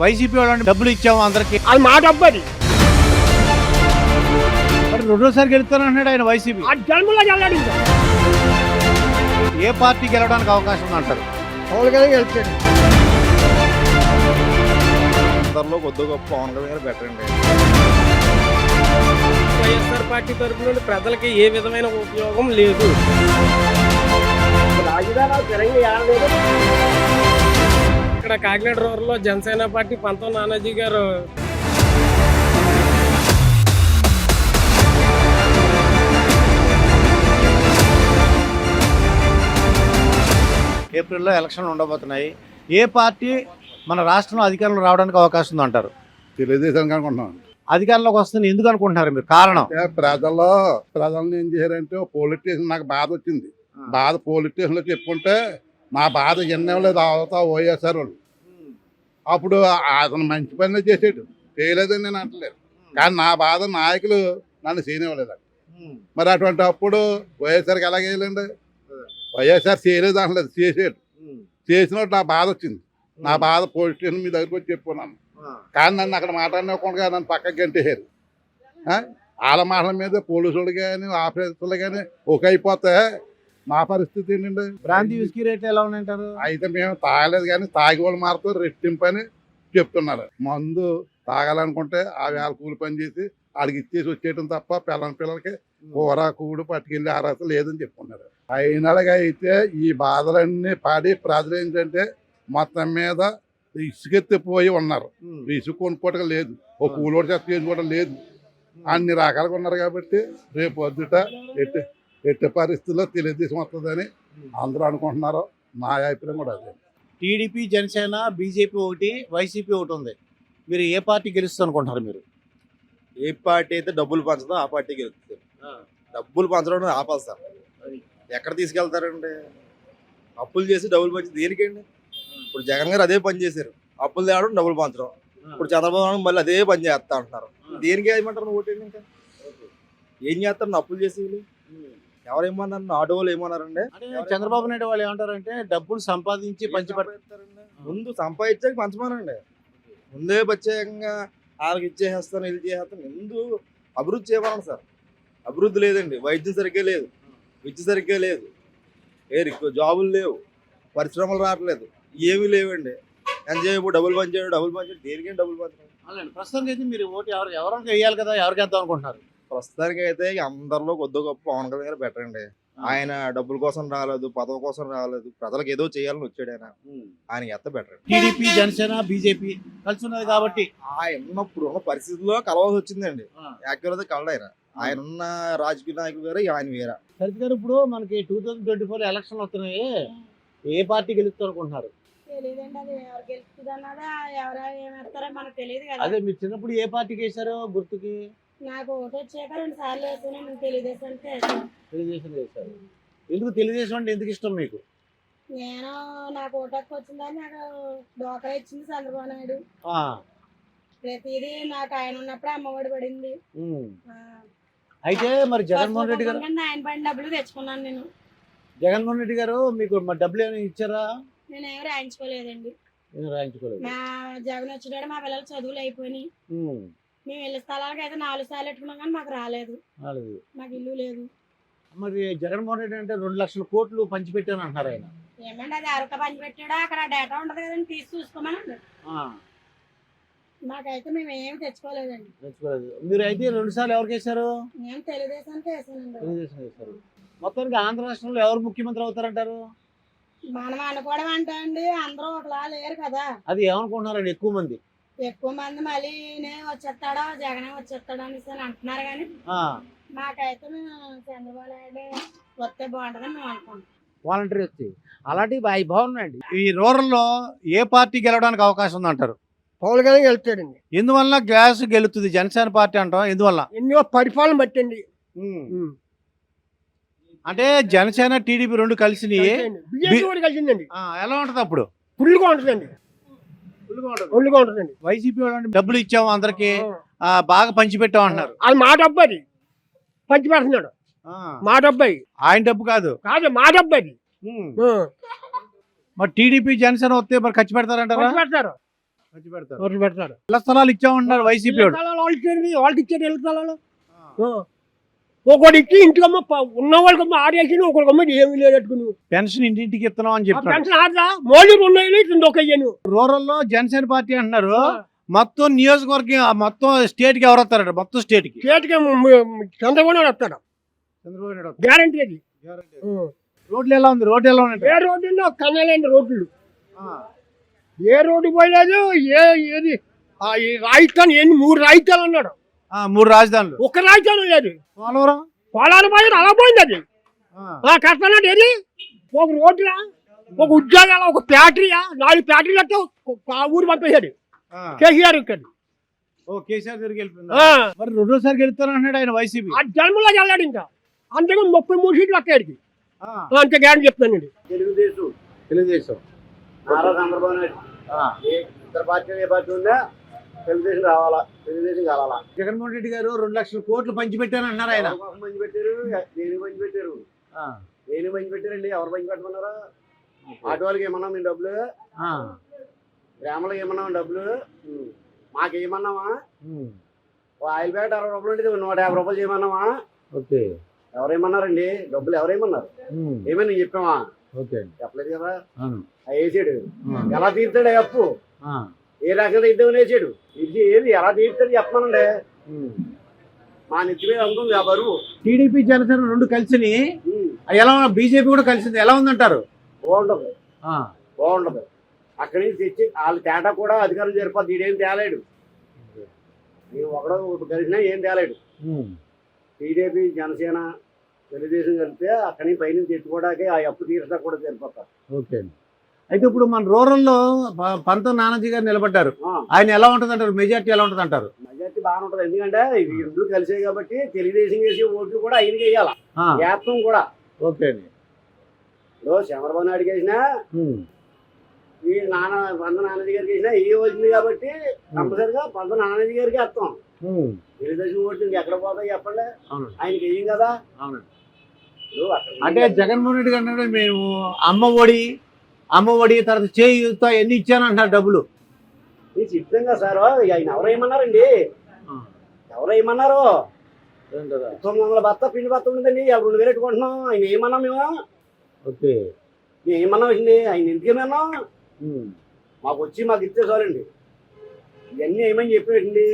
YCP వాళ్ళని డబ్బులు ఇచ్చాము అందరికి. అది మా డబ్బు అది. మరి రెండోసారి గెలుస్తానంటున్నాడు ఆయన వైసీపీ. ఆ జన్మలో వెళ్ళాడు ఇంకా. ఏ పార్టీ గెలవడానికి అవకాశం పవన్ కళ్యాణ్ వెళ్తాడు అందరిలో కొద్ది గొప్ప పవన్ కళ్యాణ్ గారు బెటర్ అండి. వైఎస్ఆర్ పార్టీ తరపు నుండి ప్రజలకి ఏ విధమైన ఉపయోగం లేదు. రాజధాని తిరంగా ఏడలేదు. ఇక్కడ కాకినాడ రూరల్లో జనసేన పార్టీ పంతం నానాజీ గారు. ఏప్రిల్లో ఎలక్షన్లు ఉండబోతున్నాయి. ఏ పార్టీ మన రాష్ట్రంలో అధికారంలో రావడానికి అవకాశం ఉందంటారు? తెలుగుదేశానికి అనుకుంటున్నాం. అధికారంలోకి వస్తుంది ఎందుకు అనుకుంటున్నారు మీరు? కారణం? ప్రజల్లో ప్రజలను ఏం చేశారంటే పోలీస్ స్టేషన్ నాకు బాధ వచ్చింది. బాధ పోలీస్ స్టేషన్లో చెప్పుకుంటే నా బాధ ఎన్నేవలేదు అవుతా ఓయేసారు వాళ్ళు. అప్పుడు అతను మంచి పని చేసాడు. చేయలేదని నేను అంటలేదు. కానీ నా బాధ నాయకులు నన్ను చేయనివ్వలేదు మరి అటువంటి అప్పుడు వైఎస్ఆర్కి ఎలాగ చేయలేండి వైఎస్ఆర్ చేయలేదు అనలేదు చేసాడు. చేసినప్పుడు నా బాధ వచ్చింది. నా బాధ పోలీస్ స్టేషన్ మీ దగ్గరికి వచ్చి చెప్పుకున్నాను. కానీ నన్ను అక్కడ మాట్లాడినకుండా నన్ను పక్కకి గంటేసారు వాళ్ళ మాటల మీద పోలీసులు కానీ ఆఫీసర్లు కానీ ఒక అయిపోతే మా పరిస్థితి ఏంటండి బ్రాంతి విస్కీ రేట్లు ఎలా ఉన్నాయంటారు? అయితే మేము తాగలేదు కానీ తాగి వాళ్ళు మారుతూ రెట్టింపు అని చెప్తున్నారు. మందు తాగాలనుకుంటే ఆ వేళ కూలి పని చేసి వాడికి ఇచ్చేసి వచ్చేయటం తప్ప పిల్లల పిల్లలకి కూర కూడు పట్టుకెళ్ళి అర్హత లేదని చెప్పుకున్నారు. ఫైనల్గా అయితే ఈ బాధలన్నీ పాడి ప్రజలు ఏంటంటే మొత్తం మీద ఇసుకెత్తిపోయి ఉన్నారు. ఇసుక కొనుక్కోవటం లేదు. ఒక కూలోడు చెత్త చేసుకోవడం లేదు. అన్ని రకాలుగా ఉన్నారు కాబట్టి రేపు వద్దుట ఎట్టి ఎట్టి పరిస్థితుల్లో తెలుగుదేశం వస్తుందని అందరూ అనుకుంటున్నారు. నా అభిప్రాయం కూడా అదే. టీడీపీ జనసేన బీజేపీ ఒకటి వైసీపీ ఒకటి ఉంది. మీరు ఏ పార్టీ గెలుస్తుంది అనుకుంటున్నారు మీరు? ఏ పార్టీ అయితే డబ్బులు పంచదో ఆ పార్టీ గెలుస్తుంది. డబ్బులు పంచడం ఆపాలి సార్ ఎక్కడ తీసుకెళ్తారండి? అప్పులు చేసి డబ్బులు పంచి దేనికండి? ఇప్పుడు జగన్ గారు అదే పని చేశారు. అప్పులు తేవడం డబ్బులు పంచడం. ఇప్పుడు చంద్రబాబు నాయుడు మళ్ళీ అదే పని చేస్తా అంటున్నారు. దేనికి ఏమంటారు ఓటేయండి ఇంకా? ఏం చేస్తారు? అప్పులు చేసి వీళ్ళు? ఎవరు ఏమన్నారు ఆటో వాళ్ళు ఏమన్నారండి? చంద్రబాబు నాయుడు వాళ్ళు ఏమంటారంటే డబ్బులు సంపాదించి పంచిపెట్ట పెడతారండి ముందు సంపాదించాక పంచమానండి. ముందే ప్రత్యేకంగా వాళ్ళకి ఇచ్చేసేస్తాను ఇది చేసేస్తాను ముందు అభివృద్ధి చేయమనండి సార్. అభివృద్ధి లేదండి. వైద్యం సరిగ్గా లేదు. విద్య సరిగ్గా లేదు. ఏ జాబులు లేవు. పరిశ్రమలు రావట్లేదు. ఏమీ లేవండి. ఎంజాయ్ డబ్బులు పనిచేయడం డబ్బులు పనిచేయడం దేనికేం డబ్బులు పంచడం అలాంటి ప్రస్తుతానికి అయితే మీరు ఓటు ఎవరు ఎవరికి వేయాలి కదా ఎవరికి వేద్దాం అనుకుంటున్నారు? ప్రస్తుతానికి అయితే అందరిలో కొద్ది గొప్ప పవన్ కళ్యాణ్ గారు బెటర్ అండి. ఆయన డబ్బుల కోసం రాలేదు పదవి కోసం రాలేదు ప్రజలకు ఏదో చేయాలని వచ్చాడు ఆయన. ఆయన ఎత్త బెటర్ టీడీపీ జనసేన బీజేపీ కలిసి ఉన్నది కాబట్టి ఆయన ఉన్నప్పుడు ఉన్న పరిస్థితుల్లో కలవాల్సి వచ్చిందండి. యాక్చువల్ కలడు ఆయన. ఆయన ఉన్న రాజకీయ నాయకులు వేరే ఆయన వేరే. సరిత్ గారు ఇప్పుడు మనకి two thousand twenty four election వస్తున్నాయి. ఏ పార్టీ గెలుస్తారు అనుకుంటున్నారు? తెలియదండి అది ఎవరు గెలుస్తుంది అన్నది ఎవరు ఏమేస్తారో మనకు తెలియదు కదా. అదే మీరు చిన్నప్పుడు ఏ పార్టీకి వేశారో గుర్తుకి? నాకు వచ్చాక రెండు సార్లు వేసాను నేను తెలుగుదేశానికి వేసాను తెలుగుదేశం వేశారు ఎందుకు తెలుగుదేశం అంటే ఎందుకు ఇష్టం మీకు? నేను నాకు ఓటు హక్కు వచ్చిందని నాకు డోకరా ఇచ్చింది చంద్రబాబు నాయుడు. ప్రతిదీ నాకు ఆయన ఉన్నప్పుడే అమ్మఒడి పడింది. అయితే మరి జగన్మోహన్ రెడ్డి గారు ఆయన పడిన డబ్బులు తెచ్చుకున్నాను నేను. జగన్మోహన్ రెడ్డి గారు మీకు మరి డబ్బులు ఏమైనా ఇచ్చారా? నేను ఏమి రాయించుకోలేదండి. రాయించుకోలేదు? మా జగన్ వచ్చినాడు మా పిల్లలు చదువులు అయిపోయినాయి. మేము ఇళ్ళ స్థలాలకు అయితే నాలుగు సార్లు పెట్టుకున్నాం కానీ మాకు రాలేదు. రాలేదు. మాకు ఇల్లు లేదు. మరి జగన్మోహన్ రెడ్డి అంటే రెండు లక్షల కోట్లు పంచిపెట్టాను అంటున్నారు ఆయన. ఏమండి అది అరక పని పెట్టాడా అక్కడ డేటా ఉండదు కదండి తీసి చూసుకోమని మాకైతే మేము ఏమి తెచ్చుకోలేదండి. తెచ్చుకోలేదు. మీరు అయితే రెండు సార్లు ఎవరికి వేశారు నేను తెలుగుదేశానికి వేసానండి తెలుగుదేశం వేశారు మొత్తానికి ఆంధ్ర రాష్ట్రంలో ఎవరు ముఖ్యమంత్రి అవుతారంటారు? మనం అనుకోవడం అంటే అండి అందరూ ఒకలా లేరు కదా. అది ఏమనుకుంటున్నారండి? ఎక్కువ మంది. ఎక్కువ మంది మళ్ళీ నే వచ్చేస్తాడో జగనే వచ్చేస్తాడో అనేసి అని అంటున్నారు కానీ ఆ, మాకైతే మేము చంద్రబాబు నాయుడు వస్తే బాగుంటుందని మేము అనుకుంటాం వాలంటీర్ వచ్చి. అలాంటివి బాగా బాగున్నాయండి ఈ రూరల్లో ఏ పార్టీ గెలవడానికి అవకాశం ఉందంటారు? పవన్ కళ్యాణ్ వెళ్తాడండి ఎందువల్ల గ్యాస్ గెలుస్తుంది జనసేన పార్టీ అంటాం ఎందువల్ల ఎన్నో పరిపాలన బట్టండి అంటే జనసేన టీడీపీ రెండు కలిసి కలిసిందండి. ఎలా ఉంటది అప్పుడు? ఫుల్గా ఉంటుందండి. ఫుల్గా ఉంటుందండి. వైసీపీ వాళ్ళు డబ్బులు ఇచ్చాము అందరికి బాగా పంచిపెట్టాం అంటున్నారు. అది మా డబ్బు అది పంచి పెడుతున్నాడు ఆ, మా డబ్బు. ఆయన డబ్బు కాదు. కాదు మా డబ్బు అది మరి టీడీపీ జనసేన వస్తే మరి ఖర్చు పెడతారంటారా? పెడతారు ఖర్చు పెడతారు. ఖర్చు పెడతారు ఇళ్ళ స్థలాలు వైసీపీ వాళ్ళకి ఇచ్చారు వాళ్ళకి ఇచ్చారు ఇళ్ళ స్థలాలు? ఆ. ఒకటి ఇచ్చి ఇంటికమ్మ ఉన్న వాళ్ళకమ్మ ఆడేసి ఒకరికమ్మ ఏమీ లేదట్టుకుని. పెన్షన్ ఇంటింటికి ఇస్తున్నాం అని చెప్తున్నాడు పెన్షన్ ఆడదా? మోడీ వేలు ఇచ్చింది ఒక రూరల్లో జనసేన పార్టీ అంటున్నారు. మొత్తం నియోజకవర్గం మొత్తం స్టేట్కి ఎవరు వస్తారట? మొత్తం స్టేట్కి చంద్రబాబు నాయుడు వస్తాడు. చంద్రబాబు నాయుడు వస్తారు. గ్యారంటీ అది. రోడ్లు ఎలా ఉంది? రోడ్లు ఎలా ఉన్నాయి? ఏ రోడ్డులో కన్నాలేండి రోడ్లు. ఏ రోడ్డు పోయలేదు ఏ ఏది? రాజస్థాన్ ఎన్ని మూడు రాజధానులు అన్నాడు. మూడు రాజధానులు. ఒక్క రాజధాని లేదు. పోలవరం? పొలాలు పోయి అలా పోయింది అది. కష్టనాడు ఏది? ఒక రోడ్లా ఒక ఉద్యోగాల ఒక ఫ్యాక్టరీయా నాలుగు ఫ్యాక్టరీలు అంటే ఊరు పంపేశాడు ఆ. కేసీఆర్ ఇక్కడ. కేసీఆర్ దగ్గరికి మరి రెండోసారి గెలుస్తానంటున్నాడు ఆయన వైసీపీ. ఆ జన్మలోకి వెళ్ళాడు ఇంకా. అంతగా ముప్పై మూడు సీట్లు ఆ, అంతే గ్యారంటీ చెప్తానండి తెలుగుదేశం. తెలుగుదేశం. నారా చంద్రబాబు నాయుడు. ఆ. ఏ పార్టీలు ఏ పార్టీ ఉన్నా తెలుగుదేశం రావాలా తెలుగుదేశం కావాలా? జగన్మోహన్ రెడ్డి గారు రెండు లక్షల కోట్లు పంచిపెట్టాను అన్నారు ఆయన. పంచి పెట్టారు? దేని పంచి పెట్టారు? దేని పంచి పెట్టారండి? ఎవరు పంచి పెట్టమన్నారా? ఆటో వాళ్ళకి ఏమన్నా మేము డబ్బులు? గ్రామాలకు ఏమన్నా డబ్బులు? మాకు ఏమన్నామా ఉమ్, ఓ ఆయిల్ ప్యాకెట్ అరవై రూపాయలు ఉంటుంది నూట యాభై రూపాయలు చేయమన్నామా ఓకే. ఎవరేమన్నారండి? డబ్బులు ఎవరేమన్నారు? ఏమని నేను చెప్పామా ఓకే చెప్పలేదు కదా? వేసాడు ఎలా తీర్చాడు ఆ. అప్పు ఏ రకంగా తీద్దామని వేసాడు ఇది ఏది? ఎలా తీర్చాడు చెప్పమనండి. మా నెత్తి మీద ఉంటుంది ఆ బరువు. టీడీపీ జనసేన రెండు కలిసి ఎలా బీజేపీ కూడా కలిసింది. ఎలా ఉందంటారు? బాగుండదు బాగుండదు అక్కడి నుంచి తెచ్చి వాళ్ళ తేటా కూడా అధికారం జరిపోద్ది ఈడేం తేలేడు. ఒకడో ఒకటి కలిసినా ఏం తేలేడు. టీడీపీ జనసేన తెలుగుదేశం కలిపితే అక్కడి నుంచి పైనుంచి తెచ్చుకోవడానికి ఆ అప్పు తీర్చడా కూడా సరిపోతారు. ఓకే అయితే ఇప్పుడు మన రూరల్లో పంత నానాజీ గారు నిలబడ్డారు. ఆయన ఎలా ఉంటుంది అంటారు మెజార్టీ ఎలా ఉంటుంది అంటారు మెజార్టీ బాగానే ఉంటుంది. ఎందుకంటే ఇవి రెండు కలిసాయి కాబట్టి తెలుగుదేశం వేసే ఓట్లు కూడా ఆయనకి వేయాల? ఏత్తం కూడా. ఓకే అండి. ఇప్పుడు చంద్రబాబు నాయుడు ఉమ్, ఈ నాన్న పంత నాన్నజీ గారికి వేసినా ఏ వచ్చింది కాబట్టి కంపల్సరిగా పంత నాన్నజీ గారికి వేస్తాం. తెలుగుదేశం ఓట్లు ఎక్కడ పోతాయి చెప్పండి. ఆయనకి వేయం కదా. అంటే జగన్మోహన్ రెడ్డి గారు మేము అమ్మ ఒడి అమ్మ ఒడి తర్వాత చేయుత ఎన్ని ఇచ్చాను అంటున్నారు డబ్బులు? ఇది చిత్రంగా సార్ ఆయన ఎవరు ఏమన్నారండి. ఎవరు ఏమన్నారు? తొమ్మిది వందల బత్త పిండి బత్త ఉండదండి రెండు వేలు పెట్టుకుంటున్నాం. ఆయన ఏమన్నాం మేము? ఓకే. మేము ఏమన్నాం అండి? ఆయన ఎందుకు ఏమన్నాం? ఉమ్, మాకు వచ్చి మాకు ఇస్తే చాలండి. ఇవన్నీ ఏమని చెప్పేటండి?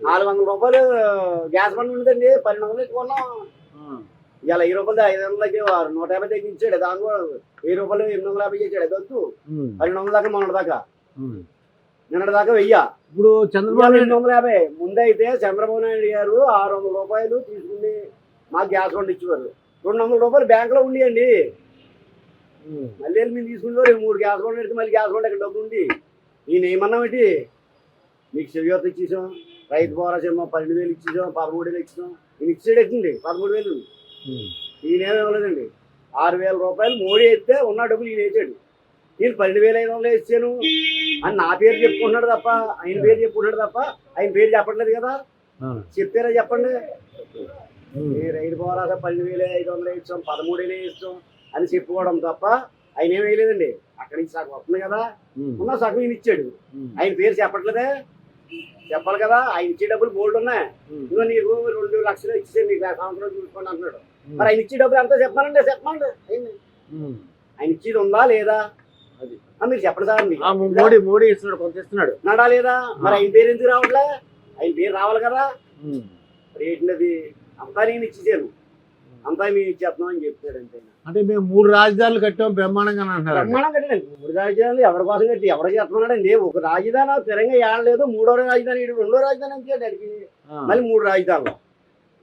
నాలుగు వందల రూపాయలు గ్యాస్ బండ్ ఉండదండి పన్నెండు వందలు పెట్టుకున్నాం. ఇవాళ వెయ్యి రూపాయలు ఐదు వందలకి వారు నూట యాభై తగ్గించాడు దాని కూడా వెయ్యి రూపాయలు ఎనిమిది వందల యాభై చేశాడు అది వద్దు ఉమ్, పన్నెండు వందల దాకా మొన్నటి దాకా. నిన్నటి దాకా వెయ్యి. ఇప్పుడు చంద్రబాబు ఎనిమిది వందల యాభై. ముందైతే చంద్రబాబు నాయుడు గారు ఆరు వందల రూపాయలు తీసుకుని మాకు గ్యాస్ బండ్ ఇచ్చేవారు. రెండు వందల రూపాయలు బ్యాంకులో ఉండేయండి. మళ్ళీ మేము తీసుకుంటే. రేపు మూడు గ్యాస్ బండ్లు పెడితే మళ్ళీ గ్యాస్ బండ్ ఎక్కడ డబ్బులు ఉంది నేను ఏమన్నా ఏంటి? మీకు చెవియోత ఇచ్చేసాం. రైతు భరోసా ఏమో పన్నెండు వేలు ఇచ్చేసాం. పదమూడు వేలు ఇచ్చేసాం. నేను ఇచ్చేడు ఎక్కింది పదమూడు వేలు ఉమ్, ఈయనేమి ఇవ్వలేదండి ఆరు వేల రూపాయలు మోడీ అయితే ఉన్న డబ్బులు ఈయన వేసాడు నేను పన్నెండు వేల ఐదు వందలు ఇచ్చాను. అని నా పేరు చెప్పుకుంటున్నాడు తప్ప ఆయన పేరు చెప్పుకుంటున్నాడు తప్ప ఆయన పేరు చెప్పట్లేదు కదా. చెప్పారా చెప్పండి. రైతు భరోసా పన్నెండు వేల ఐదు వందలు ఇస్తాం పదమూడు వేలు ఇస్తాం అని చెప్పుకోవడం తప్ప ఆయన ఏం వేయలేదండి. అక్కడి నుంచి సగం వస్తుంది కదా. ఉన్న సగం ఈయన ఇచ్చాడు. ఆయన పేరు చెప్పట్లేదే. చెప్పాలి కదా ఆయన ఇచ్చే డబ్బులు బోల్డ్ ఉన్నాయి. నీకు రెండు లక్షలు ఇచ్చేసి నీకు సంవత్సరం చూసుకోండి అంటున్నాడు. మరి ఆయన ఇచ్చే డబ్బులు ఎంత? చెప్పాలండి చెప్పండి ఆయన- ఇచ్చేది ఉందా లేదా? మీరు చెప్పండి సార్ మోడీ మోడీ ఇస్తున్నాడు కొంత ఇస్తున్నాడు. ఉన్నాడా లేదా? మరి ఆయన పేరు ఎందుకు రావట్లే? ఆయన పేరు రావాలి కదా. మరి ఏంటిది? అంతా నేను ఇచ్చేసాను. అంతా మేము ఇచ్చేస్తున్నాం అని చెప్తాడు అంతే. అంటే మేము మూడు రాజధానులు కట్టాం బ్రహ్మాండంగా అంటున్నారు బ్రహ్మాండం కట్టండి మూడు రాజధానులు ఎవరి కోసం కట్టి ఎవరు చేస్తున్నాడండి ఒక రాజధాని స్థిరంగా ఏడలేదు మూడో రాజధాని రెండో రాజధాని చేయడానికి మళ్ళీ మూడు రాజధానులు.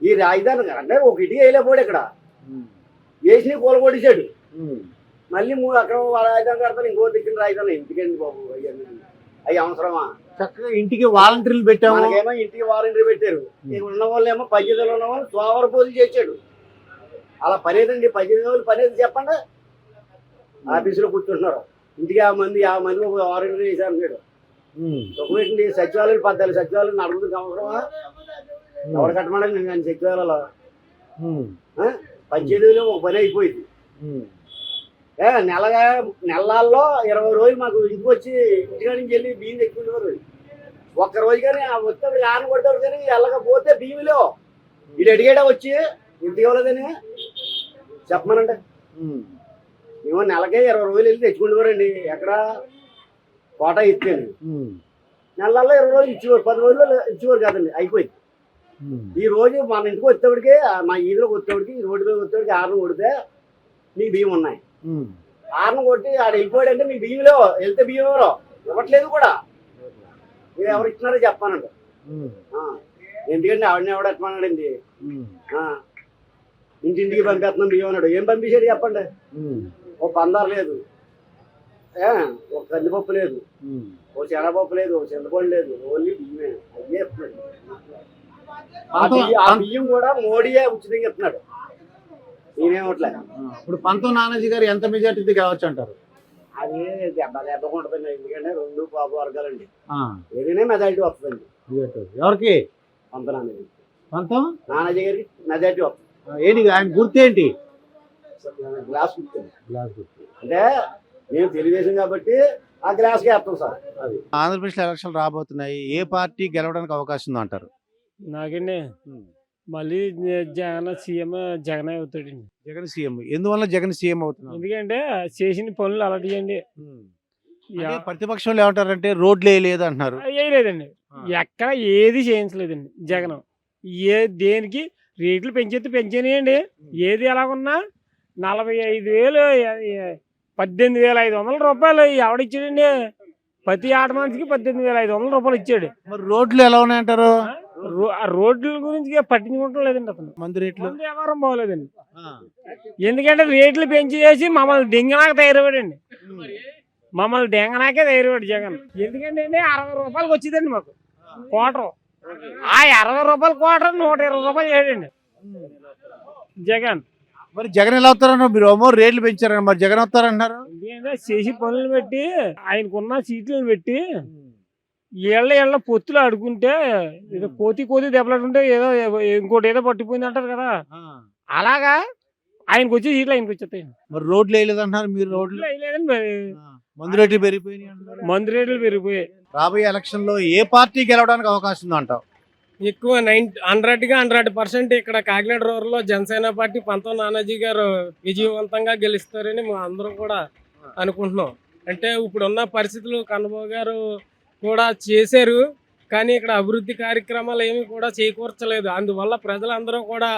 ఈ రాజధాని అంటే ఒక ఇటుక వేయలేకపోయాడు ఇక్కడ. వేసి కూలగొట్టేశాడు. మళ్ళీ మూడు అక్కడ రాజధాని కడతాను ఇంకో దిక్కున రాజధాని. ఎందుకండి బాబు అయ్యన్నీ అవి అవసరమా? చక్కగా ఇంటికి వాలంటీర్లు పెట్టాము. మనకేమో ఇంటికి వారంటీ పెట్టారు. ఉన్న వాళ్ళు ఏమో పద్దెనిమిదిలో ఉన్న వాళ్ళు సోమవార పూజలు చేశాడు. అలా పని ఏదండి పద్దెనిమిది రోజులు పని ఏది చెప్పండి ఆఫీసులో కూర్చుంటున్నారు. ఇంటికి యాభై మంది యాభై మంది వారంటీ చేశారు మీరు. ఒకటి సచివాలయం పద్నాలుగు సచివాలయం నడుపుతుంది అవసరమా? ఎవరు కట్టమని నేను కానీ సచివాలయంలో ఉమ్, పంచాయతీలో ఒక పని అయిపోయింది. ఉమ్. ఏ నెలగా నెలల్లో ఇరవై రోజులు మాకు ఇంటికి వచ్చి ఇంటికాడ నుంచి వెళ్ళి బియ్యం తెచ్చుకుంటారు ఒక్క రోజు కానీ ఆ వస్తే ఆన కొడతారు కానీ వెళ్ళకపోతే బియ్యంలో వీడు అడిగాడా వచ్చి? ఇంటికి ఇవ్వలేదని చెప్పమనండి. మేము నెలకే ఇరవై రోజులు వెళ్ళి తెచ్చుకుంటున్నారండి ఎక్కడ? కోట ఇచ్చాను. నెలల్లో ఇరవై రోజులు ఇచ్చేవారు పది రోజులు ఇచ్చేవారు కదండి. అయిపోయింది. ఈ రోజు మన ఇంటికి వచ్చేవాడికి మా ఈదిలోకి వచ్చేవాడికి ఈ రోడ్డు మీద వచ్చేవాడికి ఆరును కొడితే మీకు బియ్యం ఉన్నాయి. ఆరును కొట్టి ఆడ వెళ్ళిపోయాడంటే మీ బియ్యంలో వెళ్తే బియ్యం ఎవరో? ఇవ్వట్లేదు కూడా. మీరు ఎవరు ఇచ్చినారో చెప్పానండి. ఎందుకంటే ఆవిడని ఎవడ ఎట్టమన్నాడండి. ఇంటింటికి పంపేస్తున్నాం బియ్యం అన్నాడు. ఏం పంపించాడు చెప్పండి. ఓ పందారు లేదు. ఒక కందిపప్పు లేదు. ఓ శనగపప్పు లేదు ఓ చింతపండు లేదు. ఓన్లీ బియ్యమే. అయ్యే. ఆ బియ్యం- కూడా మోడీయే ఉచితంగా ఇస్తున్నాడు. నేనేమట్లే ఇప్పుడు పంతో నానాజీ గారు ఎంత మెజార్టీ గెలవచ్చు అంటారు? అది దెబ్బ దెబ్బ ఉంటుందండి ఎందుకంటే రెండు పాప వర్గాలండి. ఆ, ఏదైనా మెజారిటీ వస్తుందండి. మెజారిటీ. ఎవరికి? పంత నాన్నది పంతం? నానాజీ గారికి మెజారిటీ వస్తుంది. ఏంటి ఆయన గుర్తు ఏంటి? గ్లాస్ ఉంటుంది గ్లాస్ గుర్తు. అంటే మేము తెలుగుదేశం కాబట్టి ఆ గ్లాస్కి వేస్తాం సార్. అది. ఆంధ్రప్రదేశ్ ఎలక్షన్ రాబోతున్నాయి. ఏ పార్టీ గెలవడానికి అవకాశం ఉంది అంటారు నాకండి మళ్ళీ జగన్ సీఎం జగన్ అవుతాడండి. జగన్ సీఎం. ఎందువల్ల జగన్ సీఎం అవుతున్నారు ఎందుకంటే చేసిన పనులు అలాంటివి అండి ప్రతిపక్షంలో ఏమంటారంటే రోడ్లు వేయలేదు అంటున్నారు వేయలేదండి. ఎక్కడ ఏది చేయించలేదండి జగన్. ఏ దేనికి రేట్లు పెంచేస్తే పెంచేయండి ఏది ఎలాగున్నా నలభై ఐదు వేలు పద్దెనిమిది వేల ఐదు వందల రూపాయలు ఎవడిచ్చాడండి ప్రతి ఆట మనిషికి పద్దెనిమిది వేల ఐదు వందల రూపాయలు ఇచ్చాడు. మరి రోడ్లు ఎలా ఉన్నాయంటారు? రోడ్ల గురించి పట్టించుకుంటం లేదండి అతను. మంది రేట్లు? ముందు వ్యవహారం బాగోలేదండి. ఎందుకంటే రేట్లు పెంచి చేసి మమ్మల్ని దింగనాక తయారవాడండి మమ్మల్ని దెంగనాకే తయారవాడు జగన్. ఎందుకంటే అండి అరవై రూపాయలకి వచ్చిందండి మాకు. క్వార్టర్. ఆ అరవై రూపాయల క్వార్టర్ నూట ఇరవై రూపాయలు చేయడండి. జగన్. మరి జగన్ ఎలా వస్తారన్నారు మీరు ఏమో రేట్లు పెంచారు మరి జగన్ ఎందుకంటే చేసి పనులు పెట్టి ఆయనకున్న సీట్లను పెట్టి ఏళ్ళ ఏళ్ళ పొత్తులు అడుగుంటే ఏదో కోతి కోతి దెబ్బలాడుకుంటే ఏదో ఇంకోటి ఏదో పట్టిపోయింది అంటారు కదా. అలాగా ఆయనకు వచ్చే సీట్లు ఆయనకు వచ్చేస్తాయి. మరి రోడ్లు వేయలేదు అంటున్నారు మీరు రోడ్లు ఇట్లా మరి. మందు రేట్లు పెరిగిపోయినాయి అంటున్నారు. మందు రేట్లు పెరిగిపోయాయి. రాబోయే ఎలక్షన్లో ఏ పార్టీ గెలవడానికి అవకాశం ఉంది అంటావు ఎక్కువ నైన్ హండ్రెడ్గా హండ్రెడ్ పర్సెంట్ ఇక్కడ కాకినాడ రూరల్లో జనసేన పార్టీ పంతం నానాజీ గారు విజయవంతంగా గెలుస్తారని మా అందరం కూడా అనుకుంటున్నాం. అంటే ఇప్పుడున్న పరిస్థితులు కన్నబాబు గారు కూడా చేశారు. కానీ ఇక్కడ అభివృద్ధి కార్యక్రమాలు ఏమీ కూడా చేకూర్చలేదు. అందువల్ల ప్రజలందరూ కూడా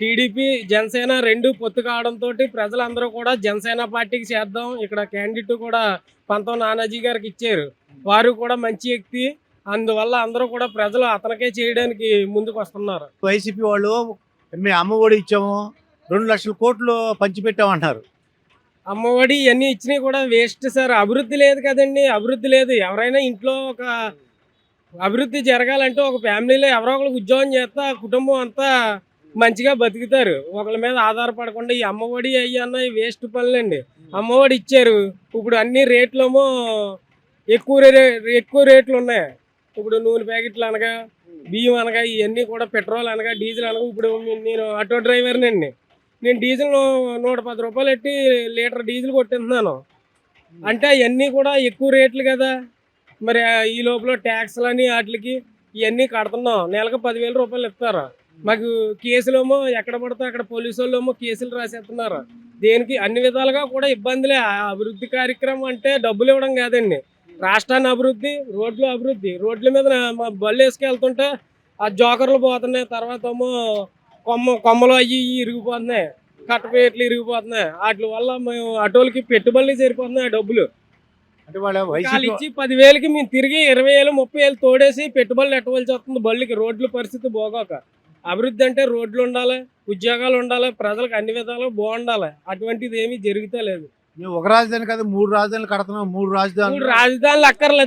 టీడీపీ జనసేన రెండు పొత్తు కావడంతో ప్రజలందరూ కూడా జనసేన పార్టీకి చేద్దాం ఇక్కడ క్యాండిడేట్ కూడా పంతం నానాజీ గారికి ఇచ్చారు. వారు కూడా మంచి వ్యక్తి. అందువల్ల అందరూ కూడా ప్రజలు అతనికే చేయడానికి ముందుకు వస్తున్నారు. వైసీపీ వాళ్ళు మేము అమ్మ ఒడి ఇచ్చాము రెండు లక్షల కోట్లు పంచిపెట్టామన్నారు. అమ్మఒడి ఇవన్నీ ఇచ్చినవి కూడా వేస్ట్ సార్. అభివృద్ధి లేదు కదండి. అభివృద్ధి లేదు. ఎవరైనా ఇంట్లో ఒక అభివృద్ధి జరగాలంటే ఒక ఫ్యామిలీలో ఎవరో ఒకరికి ఉద్యోగం చేస్తే కుటుంబం అంతా మంచిగా బతుకుతారు. ఒకళ్ళ మీద ఆధారపడకుండా ఈ అమ్మఒడి అయ్యి అన్న వేస్ట్ పనులండి. అమ్మఒడి ఇచ్చారు. ఇప్పుడు అన్ని రేట్లేమో ఎక్కువ ఎక్కువ రేట్లు ఉన్నాయి. ఇప్పుడు నూనె ప్యాకెట్లు అనగా బియ్యం అనగా ఇవన్నీ కూడా పెట్రోల్ అనగా డీజిల్ అనగా ఇప్పుడు నేను ఆటో డ్రైవర్నండి. నేను డీజిల్ నూట పది రూపాయలు పెట్టి లీటర్ డీజిల్ కొట్టిస్తున్నాను. అంటే అవన్నీ కూడా ఎక్కువ రేట్లు కదా. మరి ఈ లోపల ట్యాక్స్లని వాటికి ఇవన్నీ కడుతున్నాం. నెలకు పదివేల రూపాయలు ఇస్తారు. మాకు కేసులేమో ఎక్కడ పడితే అక్కడ పోలీసు వాళ్ళేమో కేసులు రాసేస్తున్నారు. దేనికి అన్ని విధాలుగా కూడా ఇబ్బందులే. ఆ అభివృద్ధి కార్యక్రమం అంటే డబ్బులు ఇవ్వడం కాదండి. రాష్ట్రాన్ని అభివృద్ధి రోడ్లు అభివృద్ధి. రోడ్ల మీద మా బళ్ళు వేసుకెళ్తుంటే ఆ జోకర్లు పోతున్నాయి. తర్వాత ఏమో కొమ్మ కొమ్మలు ఇయ్యి ఇరిగిపోతున్నాయి. కట్టపేట్లు ఇరిగిపోతున్నాయి. వాటి వల్ల మేము అటోలకి పెట్టుబడులు సరిపోతున్నాయి డబ్బులు. అంటే వాళ్ళ వాళ్ళు వైసీపీ ఇచ్చి పదివేలకి మేము తిరిగి ఇరవై వేలు ముప్పై వేలు తోడేసి పెట్టుబడులు ఎట్టవలసి వస్తుంది. బళ్ళకి రోడ్ల పరిస్థితి బాగోక. అభివృద్ధి అంటే రోడ్లు ఉండాలి ఉద్యోగాలు ఉండాలి ప్రజలకు అన్ని విధాలు బాగుండాలి. అటువంటిది ఏమీ జరుగుతా లేదు మేము ఒక రాజధాని కాదు మూడు రాజధానులు కడుతున్నాం మూడు రాజధానులు. ఇప్పుడు రాజధానులు అక్కర్లేదు.